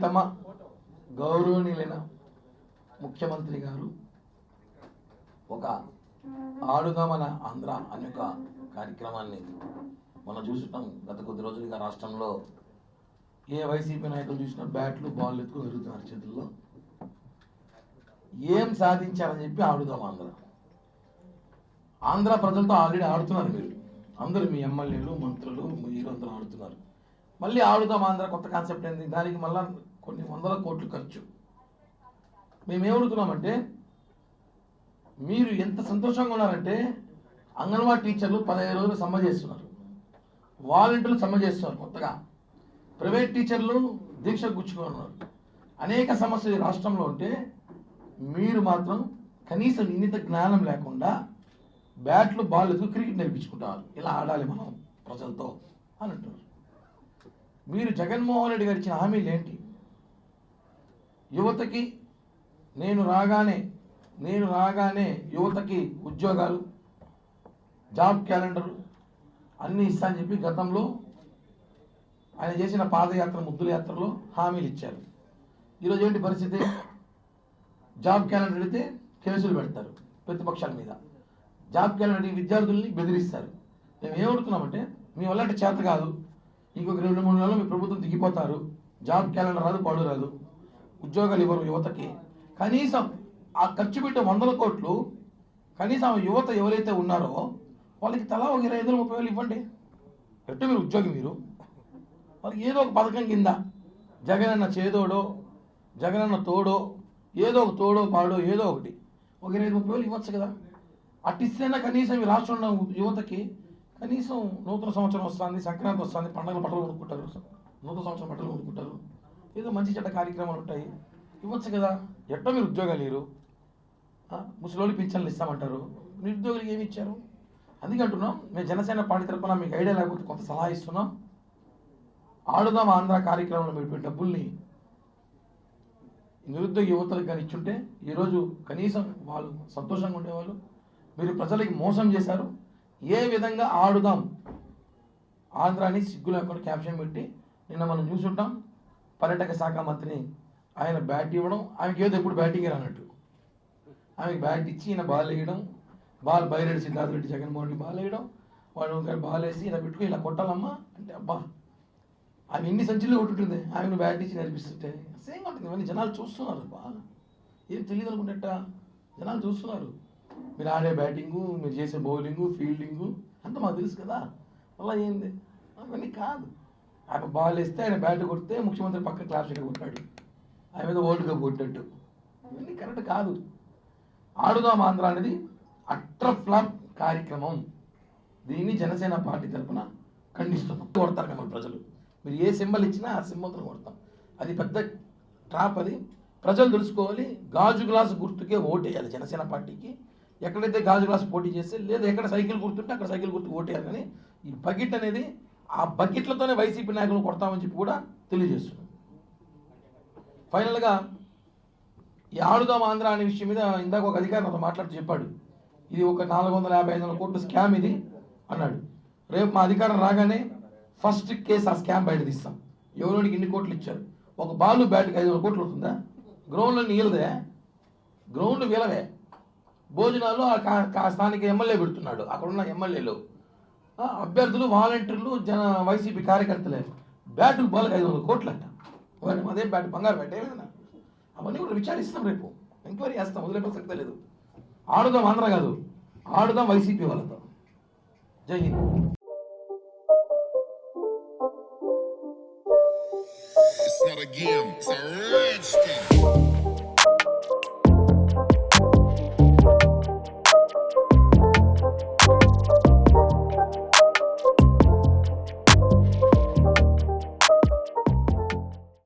ప్రియతమ గౌరవనీయులైన ముఖ్యమంత్రి గారు ఒక ఆడుగా మన ఆంధ్ర అనే ఒక కార్యక్రమాన్ని మనం చూసుకుంటాం గత కొద్ది రోజులుగా రాష్ట్రంలో ఏ వైసీపీ నాయకులు చూసినా బ్యాట్లు బాల్ ఎత్తుకు తిరుగుతున్నారు చేతుల్లో. ఏం సాధించారని చెప్పి ఆడుదాం ఆంధ్ర. ఆంధ్ర ప్రజలతో ఆల్రెడీ ఆడుతున్నారు మీరు. అందరూ మీ ఎమ్మెల్యేలు మంత్రులు మీరు అందరూ ఆడుతున్నారు. మళ్ళీ ఆడుదాం ఆంధ్ర కొత్త కాన్సెప్ట్ ఏంది? దానికి మళ్ళీ కొన్ని వందల కోట్లు ఖర్చు. మేమేమడుగుతున్నామంటే మీరు ఎంత సంతోషంగా ఉన్నారంటే అంగన్వాడీ టీచర్లు పదహైదు రోజులు సమ్మె చేస్తున్నారు. వాలంటీర్లు సమ్మె చేస్తున్నారు కొత్తగా. ప్రైవేట్ టీచర్లు దీక్ష గుచ్చుకున్నారు అనేక సమస్యలు రాష్ట్రంలో ఉంటే మీరు మాత్రం కనీసం ఇన్నిత జ్ఞానం లేకుండా బ్యాట్లు బాల్ ఎదుగు క్రికెట్ నేర్పించుకుంటారు. ఇలా ఆడాలి మనం ప్రజలతో అని అంటున్నారు. మీరు జగన్మోహన్ రెడ్డి గారు ఇచ్చిన హామీలు ఏంటి? యువతకి నేను రాగానే నేను రాగానే యువతకి ఉద్యోగాలు జాబ్ క్యాలెండర్ అన్నీ ఇస్తా అని చెప్పి గతంలో ఆయన చేసిన పాదయాత్ర ముద్దుల యాత్రలో హామీలు ఇచ్చారు. ఈరోజు ఏంటి పరిస్థితి? జాబ్ క్యాలెండర్ అడిగితే కేసులు పెడతారు ప్రతిపక్షాల మీద. జాబ్ క్యాలెండర్ అడిగి విద్యార్థుల్ని బెదిరిస్తారు. మేము ఏమడుతున్నామంటే మీ వల్ల అంటే చేత కాదు. ఇంకొక రెండు మూడు నెలలు మీ ప్రభుత్వం దిగిపోతారు. జాబ్ క్యాలెండర్ రాదు పాడు రాదు. ఉద్యోగాలు ఇవ్వరు యువతకి. కనీసం ఆ ఖర్చు పెట్టే వందల కోట్లు కనీసం ఆ యువత ఎవరైతే ఉన్నారో వాళ్ళకి తలా ఒక ఇరవై ఐదు ముప్పై వేలు ఇవ్వండి. ఎట్టు మీరు ఉద్యోగి మీరు. వాళ్ళకి ఏదో ఒక పథకం కింద జగనన్న చేదోడో జగనన్న తోడో ఏదో ఒక తోడో పాడో ఏదో ఒకటి. ఒక ఇరవై ముప్పై వేలు ఇవ్వచ్చు కదా. అట్టిస్తేనే కనీసం ఈ రాష్ట్రంలో ఉన్న యువతకి కనీసం నూతన సంవత్సరం వస్తుంది సంక్రాంతి వస్తుంది పండుగల బట్టలు కొనుక్కుంటారు. నూతన సంవత్సరం బట్టలు కొనుక్కుంటారు. ఏదో మంచి చెడ్డ కార్యక్రమాలు ఉంటాయి. ఇవ్వచ్చు కదా. ఎట్టో మీరు ఉద్యోగాలు లేరు ముసలోళ్ళు పింఛన్లు ఇస్తామంటారు. నిరుద్యోగులకు ఏమి ఇచ్చారు? అందుకే అంటున్నాం మేము జనసేన పార్టీ తరఫున మీకు ఐడియా లేకపోతే కొంత సలహా ఇస్తున్నాం. ఆడుదాం ఆంధ్ర కార్యక్రమంలో మీరు డబ్బుల్ని నిరుద్యోగ యువతలకు కానీ ఇచ్చుంటే ఈరోజు కనీసం వాళ్ళు సంతోషంగా ఉండేవాళ్ళు. మీరు ప్రజలకి మోసం చేశారు. ఏ విధంగా ఆడుదాం? ఆంధ్రాని సిగ్గు లేకుండా క్యాప్షన్ పెట్టి నిన్న మనం చూసుంటాం పర్యాటక శాఖ మంత్రిని ఆయన బ్యాట్ ఇవ్వడం ఆమెకి ఏదో ఎప్పుడు బ్యాటింగ్ అన్నట్టు ఆమెకి బ్యాట్ ఇచ్చి ఈయన బాల్ వేయడం బాల్ బయలుదేరి సిద్ధార్థ రెడ్డి జగన్మోహన్ రెడ్డి బాల్ వేయడం వాడు ఇంకా బాల్ వేసి ఇలా పెట్టుకుని ఇలా కొట్టాలమ్మా అంటే అబ్బా ఆమె ఎన్ని సంచులు కొట్టుంటుంది ఆమెను బ్యాట్ ఇచ్చి నేర్పిస్తుంటే సేమ్ ఉంటుంది ఇవన్నీ జనాలు చూస్తున్నారు అబ్బా. ఏం తెలియదు అనుకుంటట జనాలు చూస్తున్నారు. మీరు ఆడే బ్యాటింగు మీరు చేసే బౌలింగు ఫీల్డింగు అంతా మాకు తెలుసు కదా. అలా ఏంది? అవన్నీ కాదు. ఆమె బాల్ వేస్తే ఆయన బ్యాట్ కొడితే ముఖ్యమంత్రి పక్క క్లాస్ ఇక్కడ కొట్టాడు. ఆయన మీద వరల్డ్ కప్ కొట్టినట్టు. ఇవన్నీ కరెక్ట్ కాదు. ఆడుదాం ఆంధ్ర అనేది అట్ర ఫ్లాప్ కార్యక్రమం. దీన్ని జనసేన పార్టీ తరఫున ఖండిస్తున్నాం. కొడతారు మిమ్మల్ని ప్రజలు. మీరు ఏ సింబల్ ఇచ్చినా ఆ సింబల్తో కొడతాం. అది పెద్ద ట్రాప్ అది. ప్రజలు తెలుసుకోవాలి గాజు గ్లాసు గుర్తుకే ఓటేయాలి జనసేన పార్టీకి. ఎక్కడైతే గాజు గ్లాసు పోటీ చేస్తే లేదా ఎక్కడ సైకిల్ గుర్తుంటే అక్కడ సైకిల్ గుర్తు ఓటేయాలి. కానీ ఈ బకెట్ అనేది ఆ బకెట్లతోనే వైసీపీ నాయకులు కొడతామని చెప్పి కూడా తెలియజేస్తున్నాం. ఫైనల్గా ఈ ఆడుదాం ఆంధ్ర అనే విషయం మీద ఇందాక ఒక అధికారి నాతో మాట్లాడుతూ చెప్పాడు. ఇది ఒక నాలుగు వందల యాభై ఐదు వందల కోట్ల స్కామ్ ఇది అన్నాడు. రేపు మా అధికారం రాగానే ఫస్ట్ కేసు ఆ స్కామ్ బయట తీస్తాం. ఎవరికి ఇన్ని కోట్లు ఇచ్చారు. ఒక బాలు బ్యాట్కి ఐదు వందల కోట్లు అవుతుందా గ్రౌండ్లో నీళ్ళదే. గ్రౌండ్ వీలవే భోజనాలు ఆ కా- స్థానిక ఎమ్మెల్యే పెడుతున్నాడు. అక్కడున్న ఎమ్మెల్యేలు. అభ్యర్థులు వాలంటీర్లు జన వైసీపీ కార్యకర్తలే. బ్యాటు బాల్ ఐదు వందల కోట్లు అంట వాడి అదే బ్యాట్ బంగారు బ్యాట్ ఏమైనా అవన్నీ కూడా విచారిస్తాం రేపు. ఎంక్వైరీ చేస్తాం వదిలే ప్రసక్తే లేదు ఆడుదాం ఆంధ్ర కాదు. ఆడుదాం వైసీపీ వాళ్ళతో. జై Hind. It's not a game, it's a rich thing.